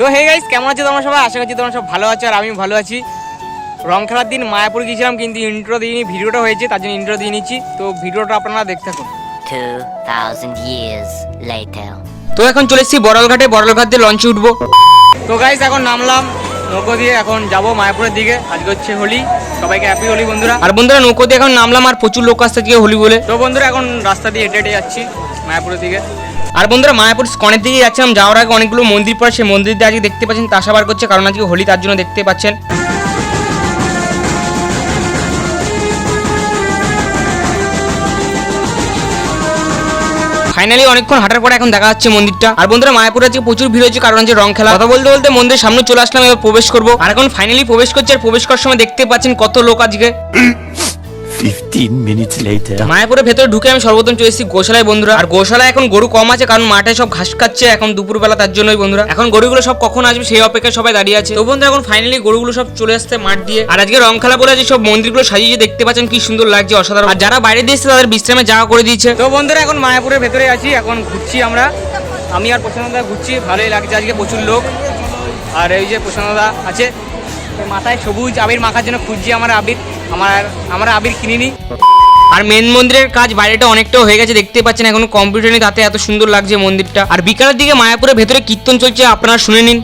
তো hey guys কেমন আছো তোমরা সবাই? আশা করছি তোমরা সব ভালো আছো আর আমি ভালো আছি। রং খেলার দিন মায়াপুর গিয়েছিলাম কিন্তু ইন্ট্রো দিইনি ভিডিওটা হয়েছে তার জন্য ইন্ট্রো দিয়ে নিচ্ছি। তো ভিডিওটা আপনারা দেখতে থাকুন। 2,000 years later. তো এখন চলে এসেছি বড়ালঘাটে বড়ালঘাট দিয়ে লঞ্চে উঠবো। তো গাইস এখন নামলাম নৌকো দিয়ে এখন যাব মায়াপুরের দিকে। আজকে হচ্ছে হোলি সবাইকে হ্যাপি হোলি বন্ধুরা। আর বন্ধুরা নৌকো দিয়ে এখন নামলাম আর প্রচুর লোক আসছে দিয়ে হোলি বলে। তো বন্ধুরা এখন রাস্তা দিয়ে হেঁটে হেঁটে যাচ্ছি মায়াপুরের দিকে। আর বন্ধুরা মায়াপুর স্কনের দিকে যাচ্ছিলাম, যাওয়ার আগে অনেকগুলো মন্দির পড়ে, সেই মন্দির দিয়ে আজকে দেখতে পাচ্ছেন তাসা বার করছে কারণ আজকে হোলি তার জন্য দেখতে পাচ্ছেন। ফাইনালি অনেকক্ষণ হাঁটার পরে এখন দেখা যাচ্ছে মন্দিরটা। আর বন্ধুরা মায়াপুরে আজকে প্রচুর ভিড় হয়েছে কারণ হচ্ছে রং খেলা। কথা বলতে বলতে মন্দিরের সামনে চলে আসলাম, এবার প্রবেশ করব। আর এখন ফাইনালি প্রবেশ করছে, আর প্রবেশ করার সময় দেখতে পাচ্ছেন কত লোক আজকে। 15 minutes later. মায়াপুরের ভেতরে ঢুকে আমি সর্বপ্রথম চলে এসেছি গোশালায়, বন্ধুরা। আর গোশালায় এখন গরু কম আছে, কারণ মাঠে সব ঘাস খাচ্ছে, এখন দুপুরবেলা তার জন্যই, বন্ধুরা। এখন গরুগুলো সব কখন আসবে সেই অপেক্ষায় সবাই দাঁড়িয়ে আছে। তো বন্ধুরা, এখন ফাইনালি গরুগুলো সব চলে আসছে মাঠ দিয়ে। আর আজকে রং খেলা বলে সব মন্দিরগুলো সাজিয়ে দেখতে পাচ্ছেন, কি সুন্দর লাগছে অসাধারণ। আর যারা বাইরে দিয়ে এসছে, তাদের বিশ্রামে জায়গা করে দিয়েছে। তো বন্ধুরা, এখন মায়াপুরের ভেতরে আছি, এখন ঘুরছি আমরা। আমি আর প্রসন্নদা ঘুরছি, ভালোই লাগছে, আজকে প্রচুর লোক। আর এই যে প্রসন্নদা আছে মাথায় সবুজ আবির মাখার জন্য খুঁজছি আমার আবির, আমার আমরা আবির কিনিনি। আর মেন মন্দিরের কাজ বাইরেটা অনেকটাও হয়ে গেছে, দেখতে পাচ্ছেন এখন কম্পিউটার নেই, তাতে এত সুন্দর লাগছে মন্দিরটা। আর বিকালের দিকে মায়াপুরের ভেতরে কীর্তন চলছে, আপনারা শুনে নিন।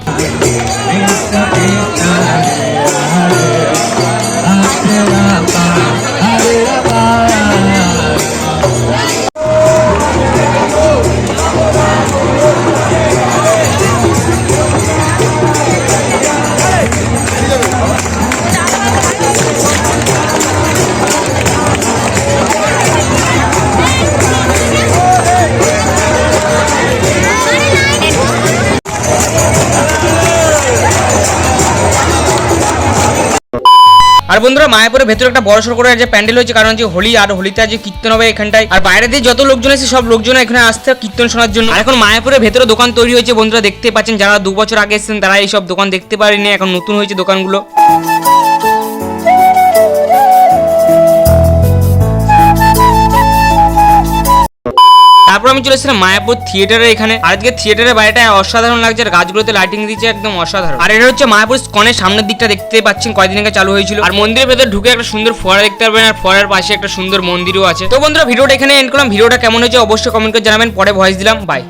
আর বন্ধুরা, মায়াপুরের ভেতরে একটা বড় সড়ক করে যে প্যান্ডেল হয়েছে, কারণ যে হোলি আর হোলিতে আজ কীর্তন হবে এখানটায়। আর বাইরে দিয়ে যত লোকজন আছে সব লোকজন এখানে আসতে কীর্তন শোনার জন্য। আর এখন মায়াপুরের ভেতরে দোকান তৈরি হয়েছে, বন্ধুরা দেখতে পাচ্ছেন, যারা দু বছর আগে এসেছেন, তারা এইসব দোকান দেখতে পারেনি, এখন নতুন হয়েছে দোকানগুলো। তারপর আমি চলে এসেছিলাম মায়াপুর থিয়েটারের এখানে। আর আজকে থিয়েটারের বাইরেটা অসাধারণ লাগছে, আর গাছগুলোতে লাইটিং দিচ্ছে একদম অসাধারণ। আর এটা হচ্ছে মায়াপুর স্কনের সামনের দিকটা দেখতে পাচ্ছেন কয়েকদিন আগে চালু হয়েছিল। আর মন্দিরের ভেতরে ঢুকে একটা সুন্দর ফোয়ারা দেখতে পারবেন, আর ফোয়ারার পাশে একটা সুন্দর মন্দিরও আছে। তো বন্ধুরা, ভিডিওটা এখানে এন্ড করলাম। ভিডিওটা কেমন হয়েছে অবশ্যই কমেন্ট করে জানাবেন, পরে ভয়েস দিলাম বাই